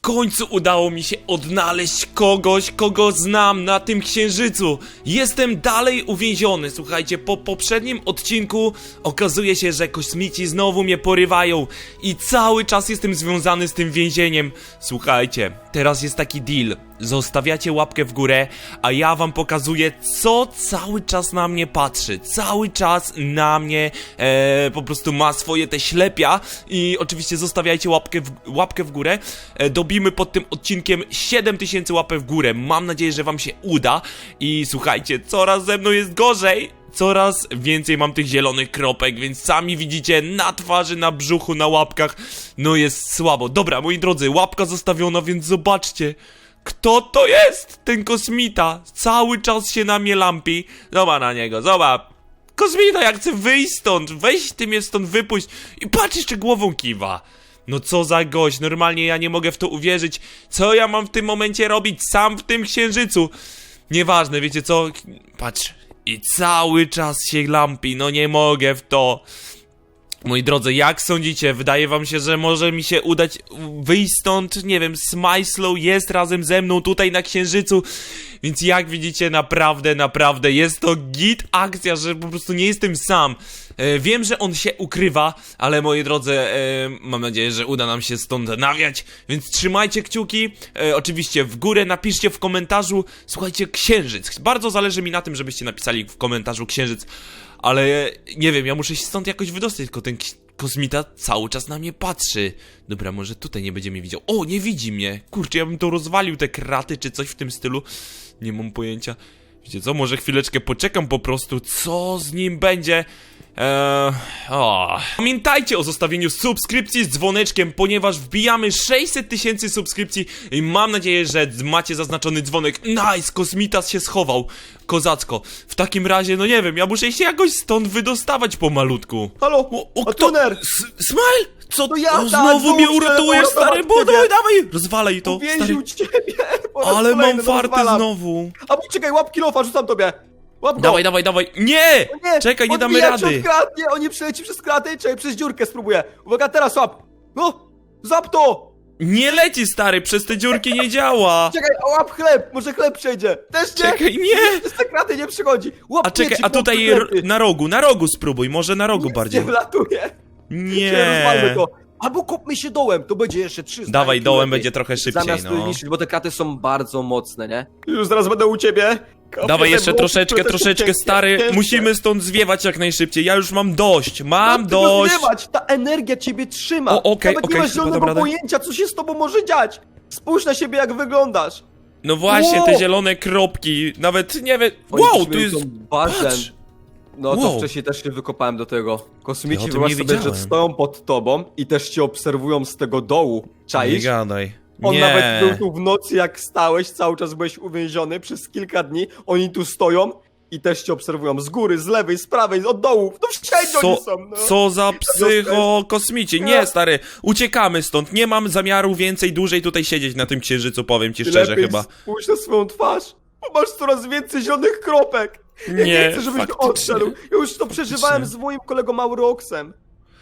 końcu udało mi się odnaleźć kogoś, kogo znam na tym księżycu. Jestem dalej uwięziony. Słuchajcie, po poprzednim odcinku okazuje się, że kosmici znowu mnie porywają i cały czas jestem związany z tym więzieniem. Słuchajcie, teraz jest taki deal. Zostawiacie łapkę w górę, a ja wam pokazuję, co cały czas na mnie patrzy. Cały czas na mnie e, po prostu ma swoje te ślepia i oczywiście zostawiajcie łapkę w, łapkę w górę. E, dobimy pod tym odcinkiem 7000 łapek w górę. Mam nadzieję, że wam się uda i słuchajcie, coraz ze mną jest gorzej. Coraz więcej mam tych zielonych kropek, więc sami widzicie na twarzy, na brzuchu, na łapkach. No jest słabo. Dobra, moi drodzy, łapka zostawiona, więc zobaczcie. Kto to jest? Ten kosmita. Cały czas się na mnie lampi. Zobacz na niego, zobacz. Kosmita, jak chcę wyjść stąd. Weź ty mnie stąd wypuść. I patrz jeszcze głową kiwa. No co za gość, normalnie ja nie mogę w to uwierzyć. Co ja mam w tym momencie robić sam w tym księżycu? Nieważne, wiecie co? Patrz. I cały czas się lampi, no nie mogę w to. Moi drodzy, jak sądzicie? Wydaje wam się, że może mi się udać wyjść stąd? Nie wiem, Smyslow jest razem ze mną tutaj na Księżycu, więc jak widzicie, naprawdę, naprawdę jest to git akcja, że po prostu nie jestem sam. E, wiem, że on się ukrywa, ale moi drodzy, e, mam nadzieję, że uda nam się stąd nawiać, więc trzymajcie kciuki, e, oczywiście w górę, napiszcie w komentarzu, słuchajcie, Księżyc. Bardzo zależy mi na tym, żebyście napisali w komentarzu Księżyc, ale nie wiem, ja muszę się stąd jakoś wydostać, tylko ten kosmita cały czas na mnie patrzy. Dobra, może tutaj nie będzie mnie widział. O, nie widzi mnie! Kurczę, ja bym to rozwalił, te kraty czy coś w tym stylu. Nie mam pojęcia. Wiecie co, może chwileczkę poczekam po prostu, co z nim będzie. Eee. Pamiętajcie o zostawieniu subskrypcji z dzwoneczkiem, ponieważ wbijamy 600 tysięcy subskrypcji i mam nadzieję, że macie zaznaczony dzwonek. Nice, kosmitas się schował. Kozacko. W takim razie, no nie wiem, ja muszę się jakoś stąd wydostawać pomalutku. Halo, O, o kto? tuner! S- Smile? Co? To ja, o, tak, znowu mnie uratujesz, stary, bo ciebie. dawaj, dawaj! Rozwalaj to, stary. Uwięził ciebie! po raz Ale mam kolejny, no fartę rozwalam. znowu. A czekaj, łapki lofa, rzucam tobie! Łap go! Dawaj, dawaj, dawaj. Nie! O Czekaj, nie damy rady. Od on nie przeleci przez kraty, czekaj, przez dziurkę spróbuję. Uwaga, teraz łap! No! Zap to! Nie leci, stary, przez te dziurki nie działa. Czekaj, a łap chleb, może chleb przejdzie. Też nie! Czekaj, nie! Przez te kraty nie przychodzi. Łap A czekaj, miecik, a tutaj chleby. na rogu, na rogu spróbuj, może na rogu bardziej. Nie wlatuje. Nie. Rozwalmy Nie. to. Albo kopmy się dołem, to będzie jeszcze trzy Dawaj, dołem lepiej. będzie trochę szybciej, Zamiast no. niszczyć, bo te kraty są bardzo mocne, nie? Już zaraz będę u ciebie. Kopię Dawaj jeszcze troszeczkę, troszeczkę, stary. Musimy stąd zwiewać jak najszybciej. Ja już mam dość, mam dość. zmywać, Ta energia ciebie trzyma. O, okej, Nawet okej, nie masz zielonego pojęcia, co się z tobą może dziać. Spójrz na siebie, jak wyglądasz. No właśnie, te Wow. zielone kropki. Nawet nie wiem. Oni Wow, tu jest. tą bazę. Patrz. No to Wow. wcześniej też się wykopałem do tego. Ja o Kosmici tym wyobraź nie sobie, że wiedziałem. stoją pod tobą i też cię obserwują z tego dołu. Nie Czaisz? gadaj. On nie. nawet był tu w nocy, jak stałeś, cały czas byłeś uwięziony przez kilka dni. Oni tu stoją i też cię obserwują z góry, z lewej, z prawej, od dołu. No wszędzie Co, oni są, no. co za psycho kosmici? Nie, stary, uciekamy stąd. Nie mam zamiaru więcej dłużej tutaj siedzieć na tym księżycu, powiem ci szczerze lepiej chyba. spójrz na swoją twarz, bo masz coraz więcej zielonych kropek. Ja nie, Nie, chcę, żebyś faktycznie. odszedł. Ja już to przeżywałem z moim kolegą Mauroxem.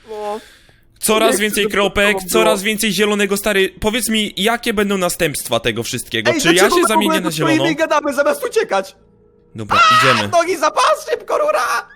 No. Coraz więcej kropek, coraz więcej zielonego, stary. Powiedz mi, jakie będą następstwa tego wszystkiego? Ej, Czy ja dlaczego się my w ogóle zamienię tu na stoimy zieloną? i gadamy zamiast uciekać. Dobra, idziemy. Nogi za pas, szybko, rura!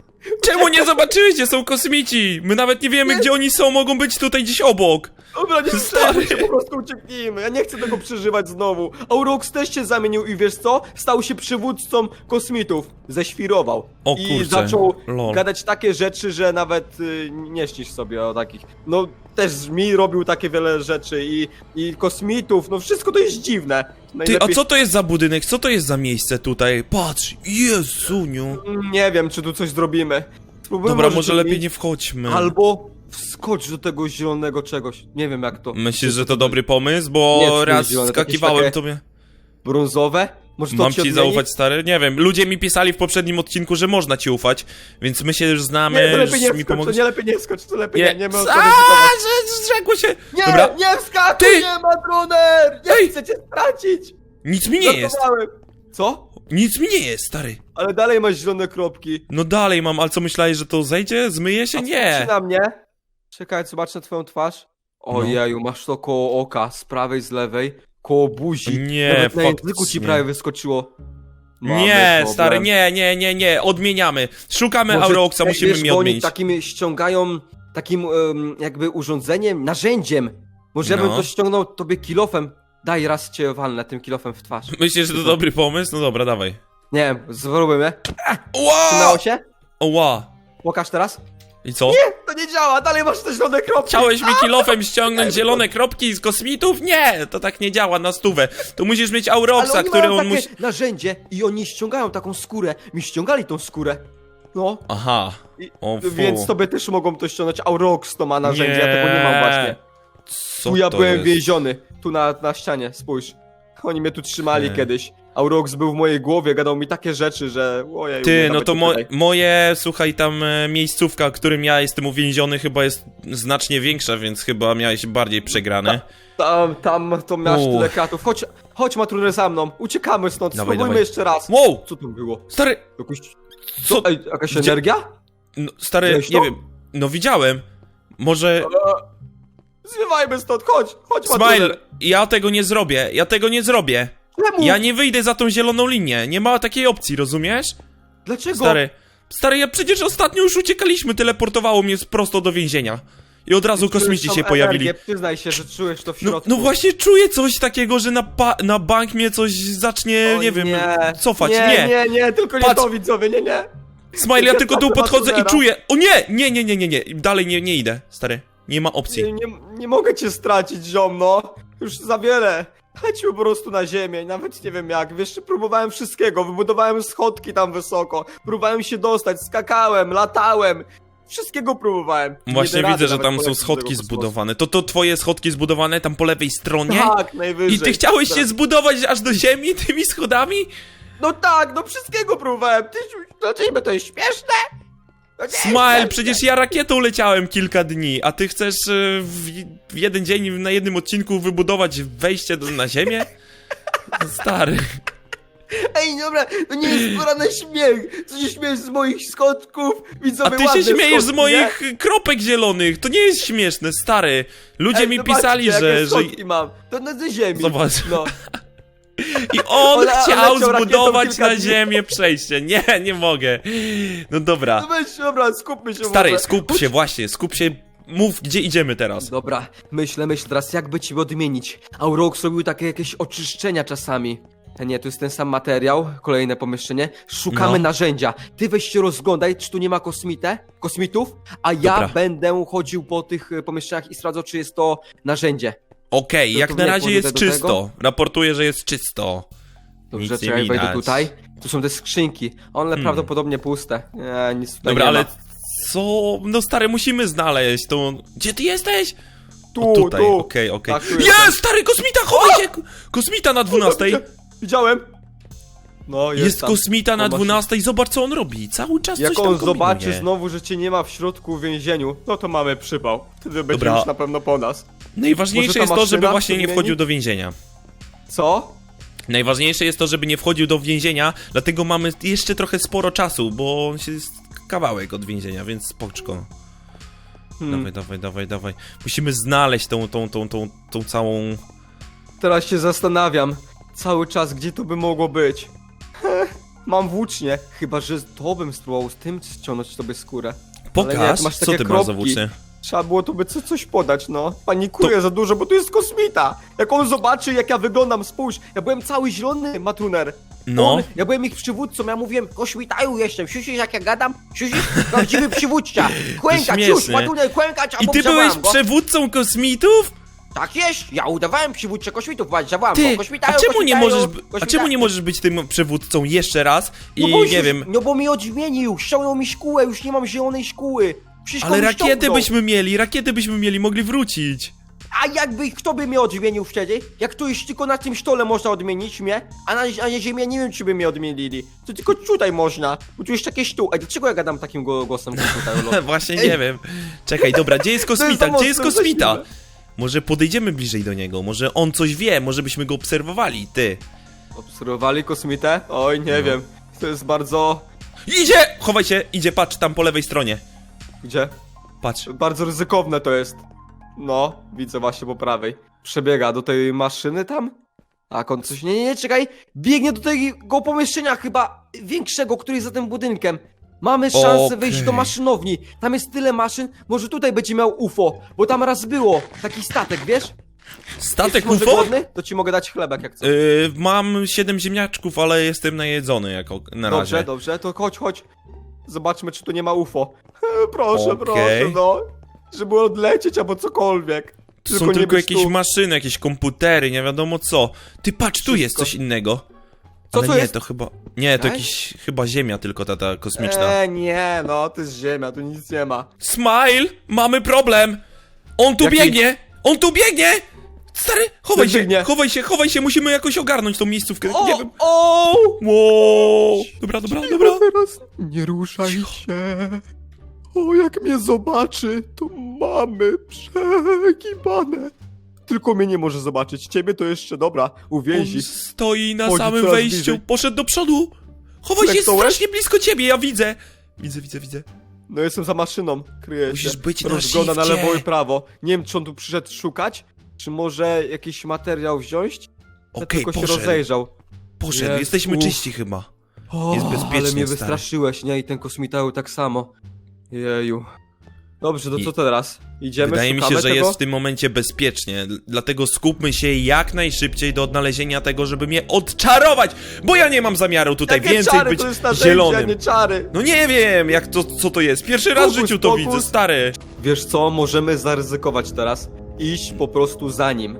Czemu nie zobaczyłeś, gdzie są kosmici? My nawet nie wiemy, gdzie oni są, mogą być tutaj gdzieś obok. Dobra, nie Stary. się, po prostu ucieknijmy. Ja nie chcę tego przeżywać znowu. Aurox też się zamienił i wiesz co? Stał się przywódcą kosmitów. Ześwirował. O I kurczę, zaczął lol. gadać takie rzeczy, że nawet y, nie śnisz sobie o takich. No, też mi robił takie wiele rzeczy i, i kosmitów, no wszystko to jest dziwne. Ty, a co to jest za budynek? Co to jest za miejsce tutaj? Patrz, Jezuniu. Nie wiem, czy tu coś zrobimy. Spróbujmy Dobra, może lepiej nie wchodźmy. Albo wskocz do tego zielonego czegoś. Nie wiem jak to. Myślisz, że to dobry pomysł? Bo Nie, to nie raz zielone, to jakieś skakiwałem takie- tobie. Brązowe? Może to Mam ci ci zaufać, stary? Nie wiem. Ludzie mi pisali w poprzednim odcinku, że można ci ufać, więc my się już Nie, znamy, to lepiej nie że mi pomogłeś. nie lepiej nie skocz, to lepiej nie, nie, ma co A, ryzykować. że zrzekło się! Nie, Dobra, nie wskakuj, Ty! nie ma droner! Nie Ej! chcę cię stracić! nic mi nie jest. Żartowałem. Co? Nic mi nie jest, stary. Ale dalej masz zielone kropki. No dalej mam, ale co myślałeś, że to zejdzie? Zmyje się? A Nie. na mnie. Czekaj, zobacz na twoją twarz. Ojeju, masz to koło oka, z prawej, z lewej, koło buzi. Nie, Nawet na języku ci prawie wyskoczyło. Mamy Nie, problem. stary, nie, nie, nie, nie, odmieniamy. Szukamy Może- Auroxa, musimy wiesz, mi bo oni odmienić. takim ściągają, takim em, jakby urządzeniem, narzędziem. Może ja bym No. to ściągnął tobie kilofem. Daj raz cię walnę tym kilofem w twarz. Myślisz, że to dobry pomysł? No dobra, dawaj. Nie wiem, spróbujmy. Ła! Trzymało się? Ła! Pokaż teraz. I co? To nie działa, dalej masz te zielone kropki. Chciałeś mi kilofem ściągnąć zielone kropki z kosmitów? Nie, to tak nie działa na stówę. Tu musisz mieć Ale Auroxa, oni który mają on takie musi... narzędzie i oni ściągają taką skórę. Mi ściągali tą skórę. No, Aha. i, O, fu. więc tobie też mogą to ściągnąć. Aurox to ma narzędzie, ja tego nie mam właśnie. Co tu ja to byłem jest? więziony. Tu na, na ścianie, spójrz. Oni mnie tu trzymali Nie. kiedyś. Aurox był w mojej głowie, gadał mi takie rzeczy, że ojej. Ty, no to mo moje, słuchaj, tam e, miejscówka, w którym ja jestem uwięziony, chyba jest znacznie większa, więc chyba miałeś bardziej przegrane. Tam, tam, to miałeś tyle katów. Chodź, chodź Matruner za mną. Uciekamy stąd, Dawaj, spróbujmy dawaj. jeszcze raz. Wow! Co tam było? Stary, Jakoś... co? Ej, jakaś Gdzie- energia? No, stary, Widziałeś nie to? wiem. No widziałem. Może... Zwiewajmy stąd, chodź, chodź Smile, Matruner. ja tego nie zrobię, ja tego nie zrobię. Czemu? Ja nie wyjdę za tą zieloną linię, nie ma takiej opcji, rozumiesz? Dlaczego? Stary, stary, ja przecież ostatnio już uciekaliśmy, teleportowało mnie prosto do więzienia. I od razu Czujesz kosmici tą się pojawili. Energię, przyznaj się, że czujesz to w No, środku. no właśnie czuję coś takiego, że na, pa- na bank mnie coś zacznie, O nie wiem, cofać. Nie, Nie, nie, nie, tylko nie Patrz. to widzowie, nie, nie. Smile, ja tylko tu podchodzę i czuję. O nie, nie, nie, nie, nie, nie. Dalej nie, nie idę, stary. Nie ma opcji. Nie, nie, nie mogę cię stracić, ziom, no. Już za wiele. Chodź po prostu na ziemię, nawet nie wiem jak. Wiesz, próbowałem wszystkiego, wybudowałem schodki tam wysoko, próbowałem się dostać, skakałem, latałem. Wszystkiego próbowałem. Nie Właśnie widzę, że tam są schodki zbudowane. To to twoje schodki zbudowane tam po lewej stronie? Tak, najwyżej. I ty chciałeś się Teraz- zbudować aż do ziemi tymi schodami? No tak, no wszystkiego próbowałem. Ty, dla ciebie to jest śmieszne? Jest Smile, przecież ja rakietą leciałem kilka dni, a ty chcesz e, w, w jeden dzień na jednym odcinku wybudować wejście do, na ziemię? Stary. Ej, dobra, to nie jest pora na śmiech. Co się śmiejesz z moich schodków? A Widzowie, ty się śmiejesz z moich kropek zielonych, to nie jest śmieszne, stary. Ludzie Ej, mi pisali, że, że... schodki mam. To na ziemi. Zobacz. No. I on chciał leciał rakietą zbudować kilka na dni. ziemię przejście. Nie, nie mogę. No No dobra. weź, dobra, skupmy się Stary, może. skup się, właśnie, skup się. Mów, gdzie idziemy teraz. Dobra, myślę, myślę teraz, jakby ci odmienić. Aurox robił takie jakieś oczyszczenia czasami. E, Nie, to jest ten sam materiał, kolejne pomieszczenie. Szukamy No. narzędzia. Ty weź się rozglądaj, czy tu nie ma kosmitę, kosmitów, a ja Dobra. będę chodził po tych e, pomieszczeniach i sprawdzał, czy jest to narzędzie. Okej, No jak na razie jest czysto. tego? Raportuję, że jest czysto. Dobrze, Nic ja wejdę tutaj? Tu są te skrzynki, one Hmm. prawdopodobnie puste. Nie, nic tutaj Dobra, nie ale ma. co? No stary, musimy znaleźć tą... Gdzie ty jesteś? Tu, O, tutaj, tu. okej, okej. Tak, tu jestem. Jest, stary, kosmita, chowaj się! Kosmita na 12. Widziałem. No, jest, Jest tam. kosmita na On ma- 12, zobacz co on robi. Cały czas Jak coś tam on zobaczy kombinuje. znowu, że cię nie ma w środku w więzieniu, no to mamy przypał. Wtedy będzie Dobra. już na pewno po nas. Najważniejsze ta jest to, żeby maszyna właśnie nie zmieni? wchodził do więzienia. Co? Najważniejsze jest to, żeby nie wchodził do więzienia, dlatego mamy jeszcze trochę sporo czasu, bo on się jest kawałek od więzienia, więc spoczko. Hmm. Dawaj, dawaj, dawaj, dawaj. Musimy znaleźć tą, tą, tą, tą, tą całą... Teraz się zastanawiam cały czas, gdzie to by mogło być. Mam włócznie, chyba że to bym spróbował z tym ściągnąć sobie skórę. Pokaż, jak masz co takie ty masz za kropki. włócznie. Trzeba było tu by co, coś podać, no. Panikuję za dużo, bo tu jest kosmita. Jak on zobaczy, jak ja wyglądam, spójrz. Ja byłem cały zielony, Matuner. No. On, ja byłem ich przywódcą, ja mówiłem, kośmitaju jestem, słyszysz jak ja gadam? Słyszysz? Prawdziwy przywódca. Kłękać, już, śmieszne. Matuner, kłękać, a I ty byłeś go. przewódcą kosmitów? Tak jest, ja udawałem przywódcę kośmitów, właśnie, zawołam Ty, go, a czemu nie możesz, b- a czemu nie możesz być tym przewódcą jeszcze raz i No nie wiem, No bo mi odmienił, ściągnął mi szkółę, już nie mam zielonej szkóły. Wszystko ale mi rakiety ściągnął. byśmy mieli, rakiety byśmy mieli, mogli wrócić. A jakby, kto by mnie odmienił wtedy? Jak to już tylko na tym stole można odmienić mnie, a na, a na ziemi ja nie wiem, czy by mnie odmienili. To tylko tutaj można, bo tu jest takie stół. Ej, dlaczego ja gadam takim go- głosem tutaj? Właśnie Ej. nie wiem. Czekaj, dobra, gdzie jest kosmita? za Gdzie jest mocno, kosmita? Może podejdziemy bliżej do niego, może on coś wie, może byśmy go obserwowali, ty. Obserwowali kosmitę? Oj, nie No. wiem. To jest bardzo... Idzie! Chowaj się, idzie, patrz, tam po lewej stronie. Gdzie? Patrz. Bardzo ryzykowne to jest. No, widzę właśnie po prawej. Przebiega do tej maszyny tam? A on coś. Nie, nie, nie, czekaj! Biegnie do tego pomieszczenia chyba większego, który jest za tym budynkiem. Mamy szansę wejść do Okej. maszynowni. Tam jest tyle maszyn, może tutaj będzie miał UFO, bo tam raz było taki statek, wiesz? Statek Jesteś może UFO? głodny? To ci mogę dać chlebek jak chcesz. Yy, mam 7 ziemniaczków, ale jestem najedzony jako na Dobrze, razie. dobrze, to chodź, chodź. Zobaczmy, czy tu nie ma UFO. E, proszę, Okej. proszę, no. Żeby odlecieć albo cokolwiek. To są nie tylko być jakieś tu. maszyny, jakieś komputery, nie wiadomo co. Ty patrz, tu jest Wszystko. coś innego. Co Ale to nie, jest? to chyba... Nie, to Tak? jakiś... chyba ziemia tylko ta, ta kosmiczna. E, nie, no, to jest ziemia, tu nic nie ma. Smile! Mamy problem! On tu Jaki? biegnie! On tu biegnie! Stary, chowaj się, biegnie? chowaj się, chowaj się, musimy jakoś ogarnąć tą miejscówkę, O, nie wiem. o! Wow. Dobra, dobra, dobra. teraz nie ruszaj się. O, jak mnie zobaczy, to mamy przegibane. Tylko mnie nie może zobaczyć, ciebie to jeszcze dobra, uwięzi. On stoi na Chodzi samym coraz wejściu, bliżej. poszedł do przodu. Chowaj się, strasznie blisko ciebie, ja widzę. Widzę, widzę, widzę. No jestem za maszyną, kryję Musisz się. być na Rozgląda na shifcie. lewo i prawo. Nie wiem, czy on tu przyszedł szukać, czy może jakiś materiał wziąć. Ja Okej, tylko się poszedł, rozejrzał. poszedł, Jest, jesteśmy uff. czyści chyba. O, Jest bezpiecznie, ale mnie stary. wystraszyłeś, nie? I ten kosmitały tak samo. Jeju. Dobrze, to I- co teraz? Idziemy, Wydaje mi się, szukamy że tego? jest w tym momencie bezpiecznie, dl- dlatego skupmy się jak najszybciej do odnalezienia tego, żeby mnie odczarować, bo ja nie mam zamiaru tutaj Jakie więcej czary? być to jest zielonym. nie czary. No nie wiem, jak to, co to jest. Pierwszy raz w Pokus, życiu to pokus. widzę, stary. Wiesz co, możemy zaryzykować teraz. Iść po prostu za nim.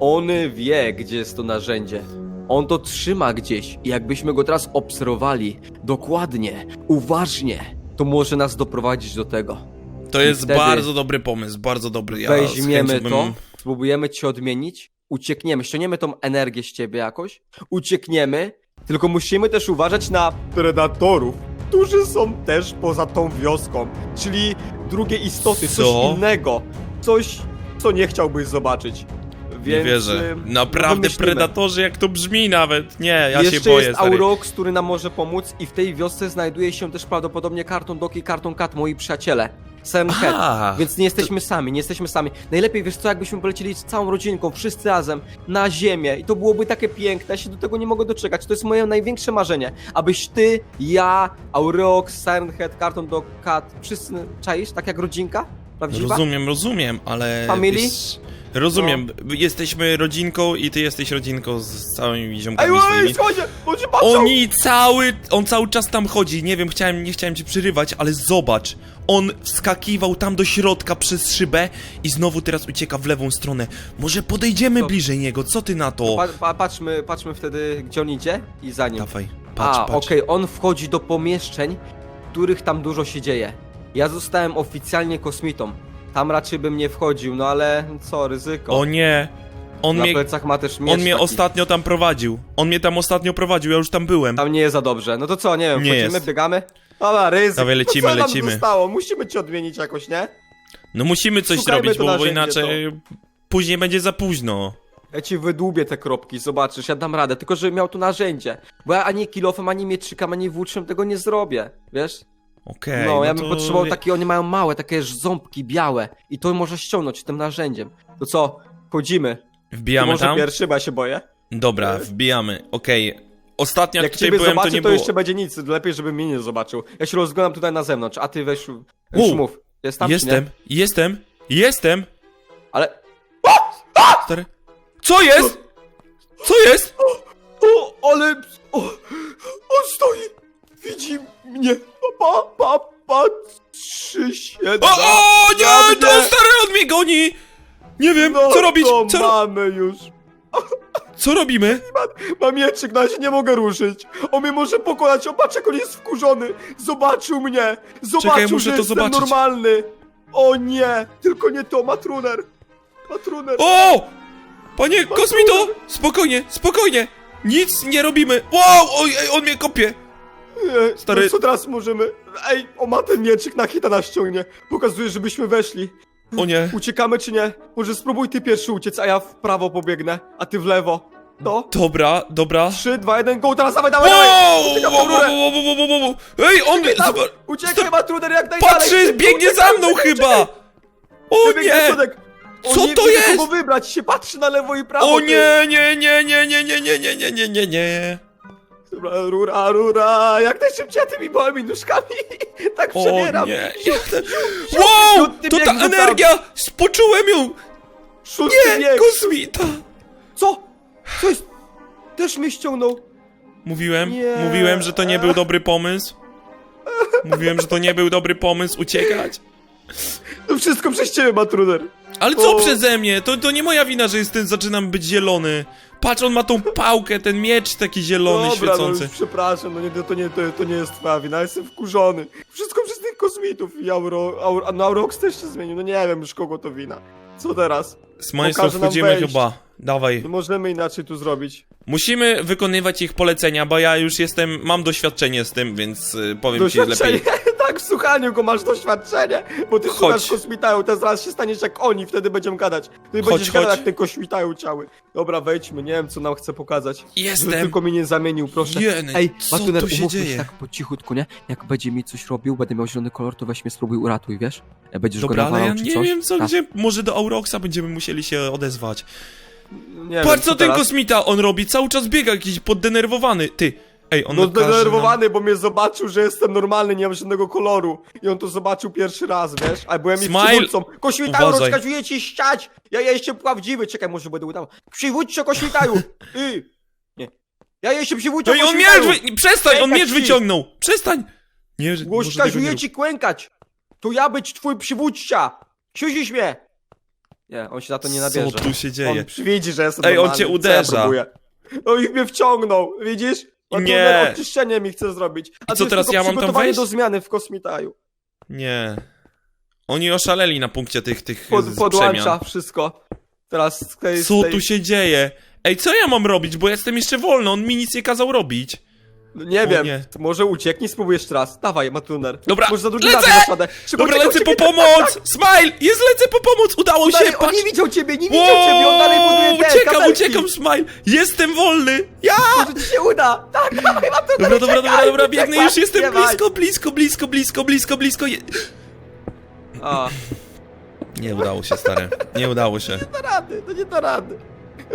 On wie, gdzie jest to narzędzie. On to trzyma gdzieś i jakbyśmy go teraz obserwowali dokładnie, uważnie, to może nas doprowadzić do tego. To jest wtedy bardzo dobry pomysł, bardzo dobry. Ja Weźmiemy chęcią to, bym- spróbujemy cię odmienić, uciekniemy, ściągniemy tą energię z ciebie jakoś, uciekniemy, tylko musimy też uważać na predatorów, którzy są też poza tą wioską, czyli drugie istoty, Co? coś innego, coś, co nie chciałbyś zobaczyć. Nie Więc, wierzę. ym, no Naprawdę wymyślimy. predatorzy, jak to brzmi nawet. Nie, ja Jeszcze się boję, jest stary. Aurox, który nam może pomóc i w tej wiosce znajduje się też prawdopodobnie Karton Dog i Karton Cat, moi przyjaciele. Sam Head. Więc nie jesteśmy sami, nie jesteśmy sami. Najlepiej wiesz co, jakbyśmy polecieli z całą rodzinką, wszyscy razem, na ziemię i to byłoby takie piękne, ja się do tego nie mogę doczekać. To jest moje największe marzenie. Abyś ty, ja, Aurox, Siren Head, Carton Dog, Cat, wszyscy czaisz, tak jak rodzinka? Prawdziwa? Rozumiem, rozumiem, ale... Family? Wiesz, Rozumiem, jesteśmy rodzinką i ty jesteś rodzinką z całymi ziomkami Ej, ej, swoimi. bo cię patrzą! Oni cały, on cały czas tam chodzi, nie wiem, chciałem, nie chciałem ci przerywać, ale zobacz, on wskakiwał tam do środka przez szybę i znowu teraz ucieka w lewą stronę. Może podejdziemy bliżej niego, co ty na to? Pa, pa, patrzmy, patrzmy wtedy, gdzie on idzie i za nim. Dawaj, patrz, A, patrz. okej, on wchodzi do pomieszczeń, w których tam dużo się dzieje. Ja zostałem oficjalnie kosmitą. Tam raczej bym nie wchodził, no ale co, ryzyko. O nie, on Na mnie, plecach ma też miecz on mnie taki. ostatnio tam prowadził. On mnie tam ostatnio prowadził, ja już tam byłem. Tam nie jest za dobrze. No to co, nie wiem, Nie wchodzimy, jest. biegamy? Dobra, ryzyko. Dawaj, lecimy, no co nam lecimy. zostało? Musimy cię odmienić jakoś, nie? No musimy coś Szukajmy zrobić, to bo, bo narzędzie, inaczej później będzie za późno. Ja ci wydłubię te kropki, zobaczysz, ja dam radę, tylko żeby miał tu narzędzie. Bo ja ani kilofem, ani mietrzykam, ani włóczem tego nie zrobię, wiesz? Okej, no, ja bym to... potrzebował takie, oni mają małe, takie ząbki białe i to można ściągnąć tym narzędziem. To co, wchodzimy? Ty Wbijamy może tam? pierwszy, bo ja się boję. Dobra, wbijamy, okej. Ostatnio jak Jak tutaj ciebie byłem, to zobaczy, nie to, było... jeszcze będzie nic, lepiej, żeby mnie nie zobaczył. Ja się rozglądam tutaj na zewnątrz, a ty weź, U, już mów. Jest tam, czy Jestem, nie? jestem, jestem! Ale, Stary... Co jest? Co jest? o, ale, o, on stoi, widzi mnie, pa, pa, patrzy się O, o nie, to stary on mnie goni! Nie wiem, No co robić, to co, ro- mamy już. co robimy? Mam mieczyk, na razie nie mogę ruszyć. On mnie może pokonać, o patrz jak on jest wkurzony. Zobaczył mnie, zobaczył, muszę że to jestem zobaczyć. normalny. O nie, tylko nie to, Matruner. Matruner. O! Panie kosmito! Spokojnie, spokojnie! Nic nie robimy! Wow! Oj, ej, on mnie kopie! Nie, stary- No co teraz możemy? Ej, o ma ten mieczyk na hita nas ściągnie. Pokazuje, żebyśmy weszli. O nie. Uciekamy czy nie? Może spróbuj ty pierwszy uciec, a ja w prawo pobiegnę, a ty w lewo. No. Dobra, dobra. 3, 2, 1, go, teraz dawaj, dawaj, dawaj! Wow! Uciekam Wow, po wow, wow, wow, wow, wow, wow. Ej, on... Tam! zobacz- Uciekaj, Matruner, jak najdalej! Patrzy, biegnie za mną chyba! O nie! Co to jest? kogo wybrać, się patrzy na lewo i prawo. O ty. nie, nie, nie, nie, nie, nie, nie, nie, nie, nie, nie, nie. Dobra, rura, rura, jak najszybciej tymi małymi nóżkami. Tak O przebieram. nie. Wow, Siódmy to bieg ta rzucam. energia, poczułem ją. Szósty Nie, bieg. kosmita. Co? Co jest? Też mnie ściągnął. Mówiłem, Nie. mówiłem, że to nie był dobry pomysł. Mówiłem, że to nie był dobry pomysł uciekać. To wszystko przez ciebie, Matruder. Ale co O. przeze mnie? To, to nie moja wina, że jestem, zaczynam być zielony. Patrz, on ma tą pałkę, ten miecz taki zielony, Dobra, no świecący. już przepraszam, no nie, to, nie, to, to nie jest twoja wina, jestem wkurzony. Wszystko przez tych kosmitów i Auro, a no Aurox też się zmienił, no nie wiem już kogo to wina. Co teraz? Smajslo, Pokaże nam wchodzimy wejść. chyba. Dawaj. No możemy inaczej tu zrobić. Musimy wykonywać ich polecenia, bo ja już jestem, mam doświadczenie z tym, więc y, powiem ci Doświadczenie, lepiej. Tak, w słuchaniu go masz doświadczenie, bo ty Chodź. słuchasz kosmitają, teraz zaraz się staniesz jak oni, wtedy będziemy gadać. Ty Chodź, będziesz gadał chodź. jak te kosmitają ciały. Dobra, wejdźmy, nie wiem co nam chce pokazać. Jestem. Żeby tylko mnie nie zamienił, proszę. Jeny, Ej, co Matuner, tu się umówmy dzieje? się tak po cichutku, nie? Jak będzie mi coś robił, będę miał zielony kolor, to weź mnie spróbuj uratuj, wiesz? E, Będziesz Dobra, go ale nawalał ja czy nie coś? wiem co, Tak. gdzie, może do Auroxa będziemy musieli się odezwać. Nie wiem, Patrz co ten teraz? kosmita on robi, cały czas biega jakiś poddenerwowany. Ty, ej, on No zdenerwowany, bo mnie zobaczył, że jestem normalny, nie mam żadnego koloru. I on to zobaczył pierwszy raz, wiesz? A byłem ich Smile, przywódcą. Kośmitaju, uważaj. rozkazuję ci ściać! Ja jestem prawdziwy. Czekaj, może będę udawał. Przywódco Kośmitaju! Y! Nie. Ja jestem przywódcą Ej, on Kośmitaju! miecz, wy... przestań, on Klękać miecz ci. wyciągnął. Przestań. Nie, że może tego nie Rozkazuję rób. ci kłękać! To ja być twój przywódca! Siedzisz mnie! Nie, on się za to nie nabierze. Co tu się dzieje? On widzi, że jestem Ej, on normalny. cię Co ja uderza. próbuję? No i mnie wciągnął, widzisz? Nie. nie. oczyszczenie mi chce zrobić. A I co teraz, ja mam tam wejść? do zmiany w kosmitaju. Nie. Oni oszaleli na punkcie tych, tych Pod, podłącza przemian. wszystko. Teraz z tej, z Co tej... tu się dzieje? Ej, co ja mam robić, bo jestem jeszcze wolny, on mi nic nie kazał robić. No Nie O wiem, nie. może ucieknij, spróbuj jeszcze raz. Dawaj, Matuner. Dobra, Może za drugi lecę! raz. Szybko, Dobra, lecę po pomoc! Smile! Jest, lecę po pomoc! Udało Dalej, się, on nie widział ciebie, nie widział ciebie, on dalej buduje te uciekam, kabelki. uciekam, Smile! Jestem wolny! Ja! Może ci się uda. Tak, dawaj, Matuner, Dobra, dobra, dobra, uciekaj, dobra, biegnę, już jestem blisko, blisko, blisko, blisko, blisko, blisko. Je... A, Nie udało się, stary. Nie udało się. nie da rady, to nie da rady.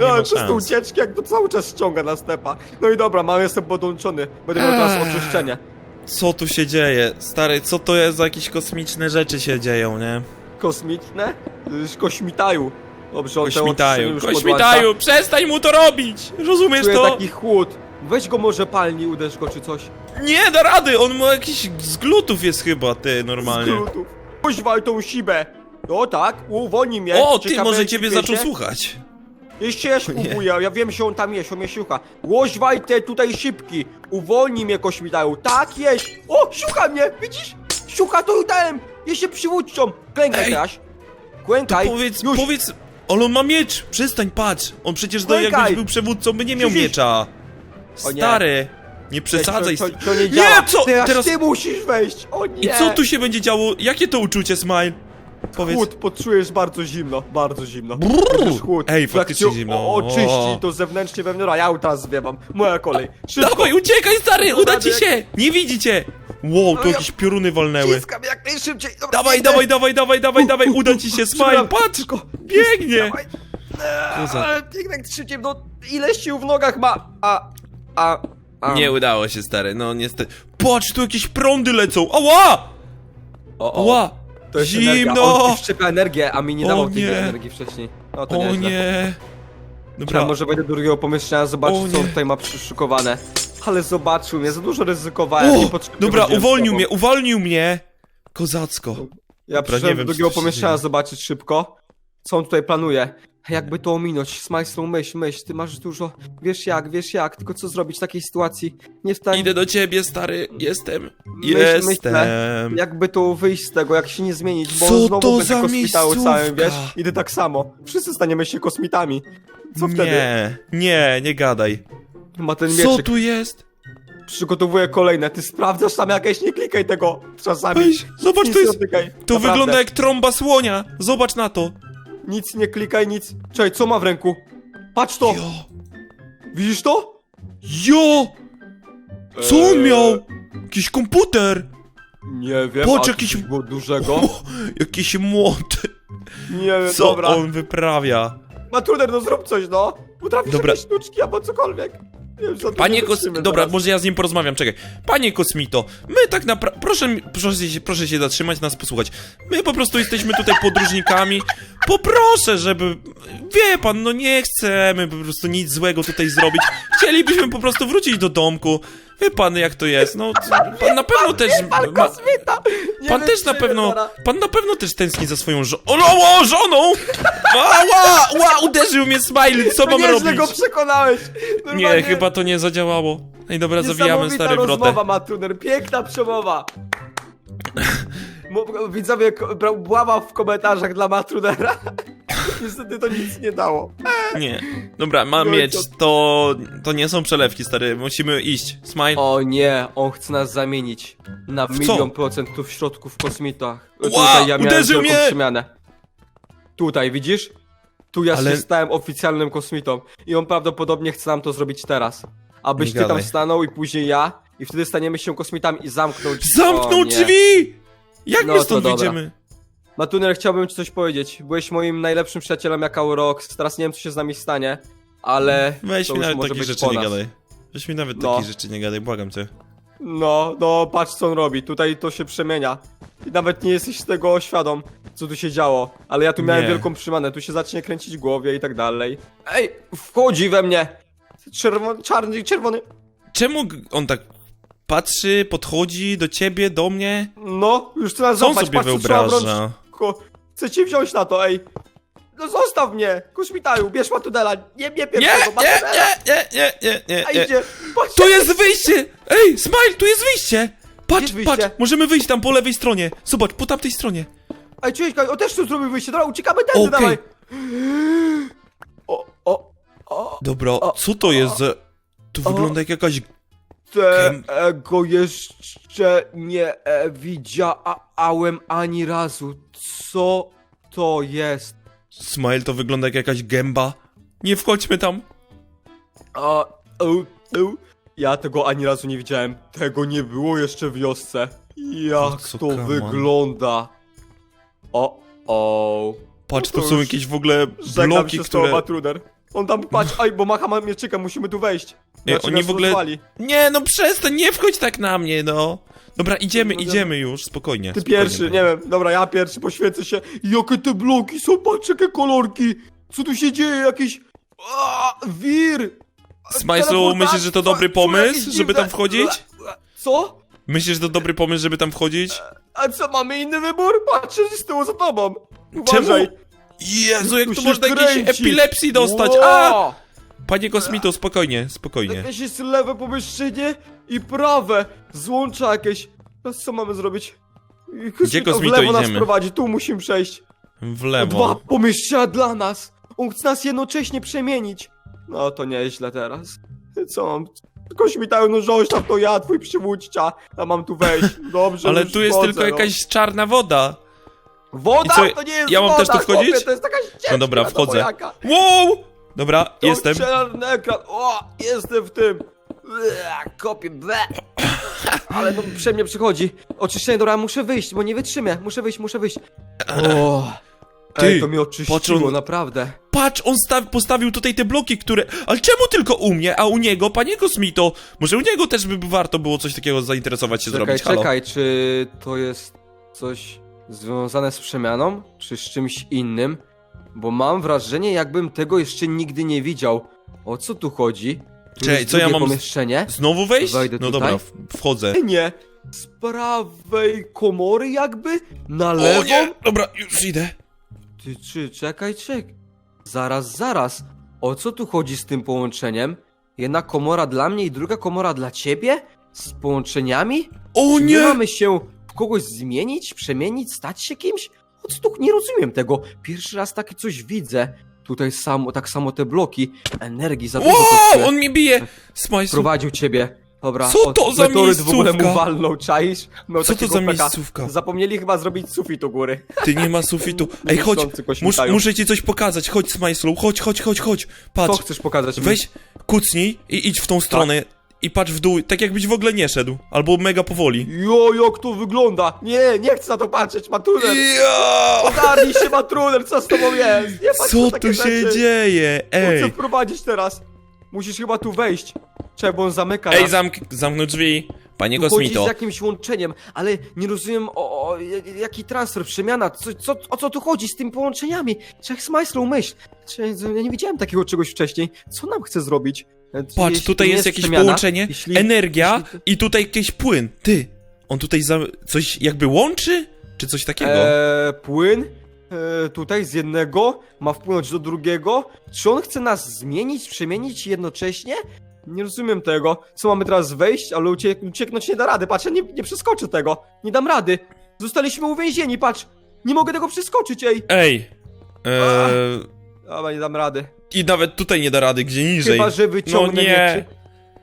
Nie ma przez te szans. ucieczki, jak to cały czas ściąga na stepa. No i dobra, mam, jestem podłączony. Będę miał teraz Eee. oczyszczenie. Co tu się dzieje? Stary, co to jest za jakieś kosmiczne rzeczy się dzieją, nie? Kosmiczne? Z kośmitaju. Dobrze, on te oczyszczenie Kośmitaju, już kośmitaju, przestań mu to robić! Rozumiesz Czuję to? taki chłód. Weź go może palni, uderz go czy coś. Nie, da rady, on ma jakiś z glutów jest chyba, ty, Z normalnie. glutów. Poźwaj tą sibę. No tak, uwolnij mnie. O, ty, Ciekawe, może jak ciebie wiecie? zaczął Jeszcze ja spróbuję, ja wiem, że on tam jest, on mnie szuka. Łoźwaj te tutaj szybki. Uwolnij mnie, kośmitaju. Tak jest. O, szuka mnie, widzisz? Szuka, to dałem. Jeszcze przywódcą. Klękaj Ej. teraz. Klękaj. Powiedz, Już. powiedz, ale on ma miecz, przestań, patrz. On przecież do, Klękaj. jakbyś był przewódcą, by nie miał Widzisz? miecza. O nie. Stary, nie przesadzaj. To, to, to nie działa. co? Teraz, Teraz... ty musisz wejść. O nie. I co tu się będzie działo? Jakie to uczucie, Smile? Powiedz. Chłód, poczujesz bardzo zimno, bardzo zimno. Brrr. Chłód. Ej, faktycznie zimno. O, oczyści to zewnętrznie wewnętrznie. Ja teraz zwiewam. Moja kolej. Szybko. Dawaj, uciekaj, stary, uda ci się! Nie widzicie! Wow, No tu ja- jakieś pioruny walnęły. Ciskam jak najszybciej. Dobra, Dawaj, dawaj, dawaj, dawaj, dawaj, dawaj, uda ci się, Smile, patrz! Biegnie! Biegnę jak szybciej, no ile sił w nogach ma? A, a, a. Nie udało się, stary, no niestety. Patrz, tu jakieś prądy lecą! Ała! Ała! To jest energia. Zimno! On wszczepia energię, a mi nie O dawał tej nie. energii wcześniej. No to O nieźle. nie! Dobra, może będę do drugiego pomieszczenia O zobaczyć, co nie. on tutaj ma przyszykowane. Ale zobaczył mnie, za dużo ryzykowałem. o, niepotrzebnie dobra, chodziłem z uwolnił tobą. mnie, uwolnił mnie! Kozacko. Ja Dobra, przyszedłem do wiem, drugiego tu się pomieszczenia dzieje. zobaczyć szybko, co on tutaj planuje. Jakby to ominąć, Smajslą myśl, myśl, ty masz dużo, wiesz jak, wiesz jak, tylko co zrobić w takiej sytuacji, nie w stanie, Idę do ciebie, stary, jestem. Myśl, Jestem. myślę. jakby to wyjść z tego, jak się nie zmienić, bo Co znowu to będę za kosmitał miejscówka? całym, wiesz, idę tak samo, wszyscy staniemy się kosmitami, co wtedy? Nie, nie, nie gadaj. Ma ten Co mieczyk, tu jest? przygotowuję kolejne, ty sprawdzasz tam jakieś, nie klikaj tego czasami, Weź, zobacz, nic to nie jest... dotykaj, To naprawdę. wygląda jak trąba słonia. Zobacz na to. Nic nie klikaj, nic, czekaj, co ma w ręku? Patrz to, Jo. widzisz to? Jo! Co on Eee, miał? Jakiś komputer. Nie wiem, Patrz, a jakiś- coś było dużego. O, jakiś młot. Nie wiem, Co dobra. on wyprawia? Matruder, no zrób coś, no. Potrafisz Dobra. jakieś sztuczki albo cokolwiek. Wiem, Panie nie kos... wytrzymy Dobra, teraz. może ja z nim porozmawiam, czekaj. Panie Kosmito, my tak naprawdę... Proszę, proszę, się, proszę się zatrzymać, nas posłuchać. My po prostu jesteśmy tutaj podróżnikami. Poproszę, żeby... Wie pan, no nie chcemy po prostu nic złego tutaj zrobić. Chcielibyśmy po prostu wrócić do domku. Wie pan, jak to jest, no... Pan na pewno też... Pan ma- kosmita! Nie Pan też na wytrzymy pewno, zaraz. pan na pewno też tęskni za swoją żoną. O, o, żoną! Ła, ła, uderzył mnie Smile, co No mam nieźle robić? go przekonałeś! Nie, Normalnie chyba to nie zadziałało. Ej, dobra, zawijamy niesamowita stary wrotę. rozmowa, Matruder, piękna przemowa! Mo- Widzowie, ko- bra- bława w komentarzach dla Matrudera. Niestety to nic nie dało. Nie. Dobra, mam No mieć, to- to... to nie są przelewki, stary, musimy iść. Smile. O nie, on chce nas zamienić na W co? milion procentów środków w kosmitach. Ła, Tutaj ja miałem uderzył wielką mnie! przemianę. Tutaj, widzisz? Tu ja Ale- się stałem oficjalnym kosmitą i on prawdopodobnie chce nam to zrobić teraz. Abyś Nie ty tam stanął i później ja i wtedy staniemy się kosmitami i zamknął drzwi. Zamknął O nie. drzwi! Jak No my to stąd dobra. wyjdziemy? Matuner, chciałbym ci coś powiedzieć. Byłeś moim najlepszym przyjacielem jak Aurox. Teraz nie wiem, co się z nami stanie, ale Weź to mi już nawet może takich być rzeczy po nie nas. gadaj. Weź mi nawet No. takich rzeczy nie gadaj, błagam cię. No, no, patrz co on robi. Tutaj to się przemienia. I nawet nie jesteś z tego świadom, co tu się działo. Ale ja tu miałem Nie. wielką przymanę. Tu się zacznie kręcić w głowie i tak dalej. Ej, wchodzi we mnie! Czerwony, czarny, czerwony. Czemu g- on tak patrzy, podchodzi do ciebie, do mnie? No, już nas Co on złapać. sobie patrz, co wyobraża? Rączku. Chcę cię wziąć na to, ej. No zostaw mnie, kuszmitaju, bierz Matudela. Nie, nie, Nie, pierwszego, nie, Matudela. nie, nie, nie, nie, A nie. idzie, patrz, Tu jest wyjście! Ej, Smile, tu jest wyjście! Patrz, wyjście? patrz, możemy wyjść tam po lewej stronie. Zobacz, po tamtej stronie. Ej, cześć, o też tu zrobił wyjście, dobra, uciekamy tędy, Okej. dawaj. O, o, o, Dobra, co to jest za... Tu wygląda jak jakaś... tego jeszcze nie e, widziałem ani razu. Co to jest? Smile to wygląda jak jakaś gęba. Nie wchodźmy tam. A, ja tego ani razu nie widziałem. Tego nie było jeszcze w wiosce. Jak co, to wygląda? O, o. Patrz, No to to są już jakieś w ogóle Żegnam bloki, się z tobą, które... Matruder. On tam, patrz, aj, bo macha ma mieczykiem, musimy tu wejść. Nie, Inaczej oni nas w ogóle- rozwali. Nie, no przestań, nie wchodź tak na mnie, no. Dobra, idziemy, idziemy już, spokojnie. Ty spokojnie, pierwszy, nie wiem, dobra, ja pierwszy poświęcę się. Jakie te bloki są, patrz jakie kolorki! Co tu się dzieje, jakiś... A, wir! Smajslu, Teleportacja, myślisz, że to dobry są pomysł, jakieś żeby tam dziwne- wchodzić? Co? Myślisz, że to dobry pomysł, żeby tam wchodzić? A co, mamy inny wybór? Patrzę z tyłu za tobą. Uważaj. Jezu, jak Tu tu się można jakiejś kręci. epilepsji dostać? A! Panie Kosmito, spokojnie, spokojnie. Jakieś jest lewe pomieszczenie i prawe. Złącza jakieś. Teraz co mamy zrobić? Gdzie Kosmito w lewo nas idziemy? prowadzi, tu musimy przejść. W Dwa lewo. pomieszczenia dla nas! On chce nas jednocześnie przemienić! No to nieźle teraz. Co mam? Kośmitają, no tam to ja, twój przywódca, a mam tu wejść. Dobrze, Ale już tu jest wchodzę, tylko no. jakaś czarna woda. Woda? I co, To nie jest ja mam woda, też tu wchodzić? Chłopie, to jest ścieżka No dobra, do wchodzę. wojaka. Wow! Dobra, To jestem. czarny ekran. O, jestem w tym. Ua, Kopię, ble. Ale no przy mnie przychodzi. Oczyszczenie, dobra, muszę wyjść, bo nie wytrzymię. Muszę wyjść, muszę wyjść. O, Ty, Ej, to mi oczyściło, patrz, on- naprawdę. Patrz, on staw, postawił tutaj te bloki, które... Ale czemu tylko u mnie, a u niego, panie Kosmito? Może u niego też by warto było coś takiego zainteresować się Czekaj, zrobić, halo? czekaj, czy to jest coś związane z przemianą, czy z czymś innym? Bo mam wrażenie, jakbym tego jeszcze nigdy nie widział. O co tu chodzi? Tu Czekaj, jest co ja drugie mam pomieszczenie? Znowu wejść? Wejdę No tutaj? dobra, w- wchodzę. Nie. Z prawej komory jakby? Na lewą? O nie! Dobra, już idę. Ty, czy, czekaj, czek. Zaraz, zaraz. O co tu chodzi z tym połączeniem? Jedna komora dla mnie i druga komora dla ciebie? Z połączeniami? O Czy my nie! mamy się kogoś zmienić, przemienić, stać się kimś? O co tu? Nie rozumiem tego. Pierwszy raz takie coś widzę. Tutaj samo, tak samo te bloki energii za dużo kosztuje. on mnie bije! Smajsu, Prowadził ciebie. Dobra, Co o, to za meteoryt w ogóle miejscówka? mu walnął, czaisz? Miał Co to takiego za peka. miejscówka? Zapomnieli chyba zrobić sufit u góry. ty nie ma sufitu. Ej, chodź, Niszczący mus, muszę ci coś pokazać. Chodź, Smajslu, chodź, chodź, chodź, chodź. Co Patrz, chcesz pokazać mi? weź, kucnij i idź w tą stronę. I patrz w dół, tak jakbyś w ogóle nie szedł. Albo mega powoli. Jo, jak to wygląda? Nie, nie chcę na to patrzeć, Matruner! Ja! Ogarnij się, Matruner, co z tobą jest? Nie patrz na Co takie tu się rzeczy. dzieje? Co Ej! wprowadzić teraz? Musisz chyba tu wejść. Czekaj, bo on zamyka Ej, nas. zamk zamknął drzwi. Panie Tu chodzi Kosmito. z jakimś łączeniem, ale nie rozumiem o, o jaki transfer, przemiana, co, co, o co tu chodzi z tymi połączeniami? Czech z Majslą myśl. Czy, ja nie widziałem takiego czegoś wcześniej. Co nam chce zrobić? E, Patrz, jeśli tutaj jest jakieś przemiana, połączenie, jeśli- energia jeśli i tutaj jakiś płyn. Ty, on tutaj za coś jakby łączy? Czy coś takiego? Eee, płyn e, tutaj z jednego ma wpłynąć do drugiego. Czy on chce nas zmienić, przemienić jednocześnie? Nie rozumiem tego. Co mamy teraz wejść, ale uciek ucieknąć nie da rady. Patrz, ja nie, nie przeskoczę tego. Nie dam rady. Zostaliśmy uwięzieni, patrz. Nie mogę tego przeskoczyć, ej. Ej. Eee, Dobra, nie dam rady. I nawet tutaj nie da rady, gdzie niżej. Chyba, że wyciągnę No nie. mieczyk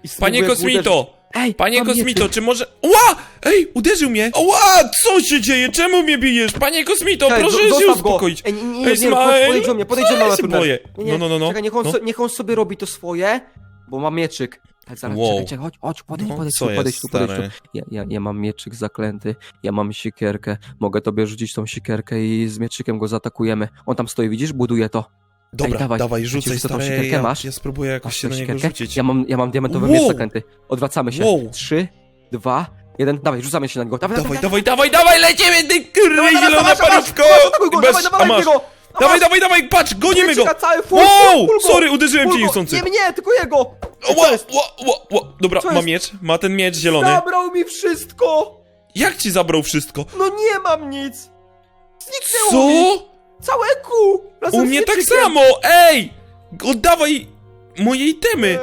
i Panie Kosmito! uderzyć. Ej, Panie mam Kosmito, mieczyk. czy może... Ła! Ej, uderzył mnie! Ła! Co się dzieje? Czemu mnie bijesz? Panie Kosmito, Czekaj, proszę zo- się zostaw go. uspokoić. Ej, nie, nie, nie, Ej, nie, chodź, Smile! podejdź do mnie, podejdź do mnie, ja się Matruner. boję? Nie, nie, No, no, no, no. Czekaj, niech on, No. so, niech on sobie robi to swoje, bo ma mieczyk. Tak, zaraz, Wow. czekaj, czekaj, chodź, chodź, podejdź, No, podejdź co tu, podejdź jest, tu, podejdź tu. stary? Ja, ja, ja mam mieczyk zaklęty, ja mam siekierkę, mogę tobie rzucić tą siekierkę i z mieczykiem go zaatakujemy. On tam stoi, widzisz, buduje to. Dobra, dawaj, dawaj, ci rzucaj, rzucę tą stary. siekierkę, Ja, masz? ja spróbuję jakoś Masz się tą na niego siekierkę? rzucić. Ja mam, ja mam diamentowy Wow. miecz zaklęty. Odwracamy się. Wow. Trzy, dwa, jeden, dawaj, rzucamy się na niego. Dawaj, Dawaj, dawaj, dawaj, dawaj, lecimy, ty kurde, dawaj, dawaj, dawaj, paliwko! Atakuj go, Bez- dawaj, a dawaj masz. niego! A Dawaj, masz! dawaj, dawaj, patrz, gonimy go! Mieczyka cały, full, Wow! full, full go! Sorry, uderzyłem Full cię go. niechcący. Nie mnie, tylko jego! Ła, jest? ła, ła, ła. Dobra, Co ma jest? miecz, ma ten miecz zielony. Zabrał mi wszystko! Jak ci zabrał wszystko? No nie mam nic! Zniknęło mi! Co? Całe! Razem U mnie tak samo, ej! Oddawaj moje itemy!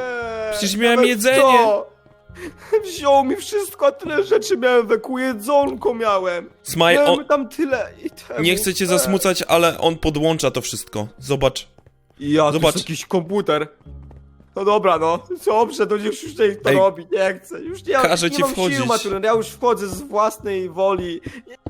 Przecież miałem nawet jedzenie. to. Wziął mi wszystko, a tyle rzeczy miałem we kół, jedzonko miałem. Smile, Miałem on, tam tyle i temu. nie chcę cię zasmucać, ale on podłącza to wszystko. Zobacz. Ja, to Zobacz. jest jakiś komputer. No dobra, no. Dobrze, to już, już niech to Ej. robi, nie chcę. Już nie, Każe nie ci mam wchodzić. sił, Matuner, ja już wchodzę z własnej woli.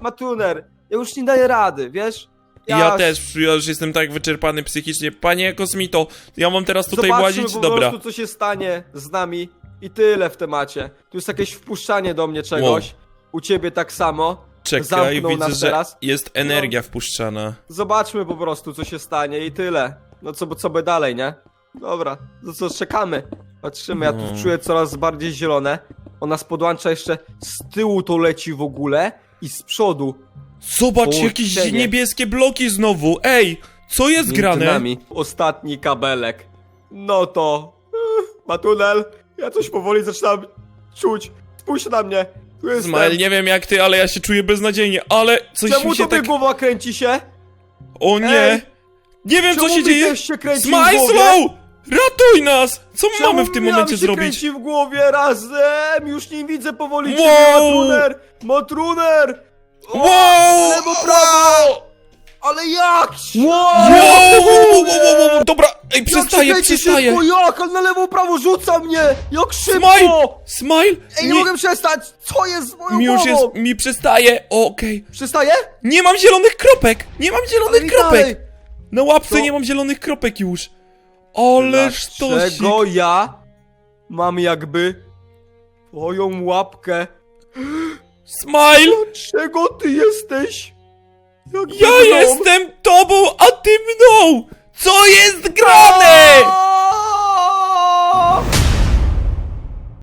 Matuner, ja już nie daję rady, wiesz? Ja, też, ja już jestem tak wyczerpany psychicznie. Panie Kosmito, ja mam teraz tutaj Zobaczmy łazić? po Dobra. prostu, co się stanie z nami. I tyle w temacie. Tu jest jakieś wpuszczanie do mnie czegoś. U ciebie tak samo. Czekaj, zamknął widzę, nas że teraz. jest energia wpuszczana. Zobaczmy po prostu, co się stanie i tyle. No co, co by dalej, nie? Dobra, no co, czekamy. Patrzymy, ja No. tu czuję coraz bardziej zielone. Ona spodłącza jeszcze z tyłu to leci w ogóle i z przodu. Zobacz, jakieś Połączenie. niebieskie bloki znowu. Ej, co jest Między grane? nami ostatni kabelek. No to... Ech, Matunel, ja coś powoli zaczynam czuć. Spójrz na mnie. Tu jestem. Smile, nie wiem jak ty, ale ja się czuję beznadziejnie, ale coś Czemu mi się tobie tak... głowa kręci się? O nie! Ej, Nie wiem co się mi dzieje! też się kręci w Smile głowie? slow! Ratuj nas! Co Czemu mamy w tym nam momencie się zrobić? kręci w głowie razem! Już nie widzę powoli Wow! ciebie, Matruner! Matruner! Wow! Lewo, prawo! Ale jak? Wow! Wow, wow, wow, wow, Dobra, ej, Jak przestaję, się kręci przestaję! Szybko, jak? Ale na lewo, prawo rzuca mnie! Jak szybko! Smile! Smile! Ej, nie, mogę przestać! Co jest z moją Mi już głową? jest, mi przestaje, okej. Przestaje? Nie mam zielonych kropek! Nie mam Ale zielonych i kropek! dalej. Na łapce Co? nie mam zielonych kropek już. Ależ to się... Dlaczego ja mam jakby twoją łapkę? Smile! Czego ty jesteś? Jak Ja mną? jestem tobą, a ty mną! Co jest grane?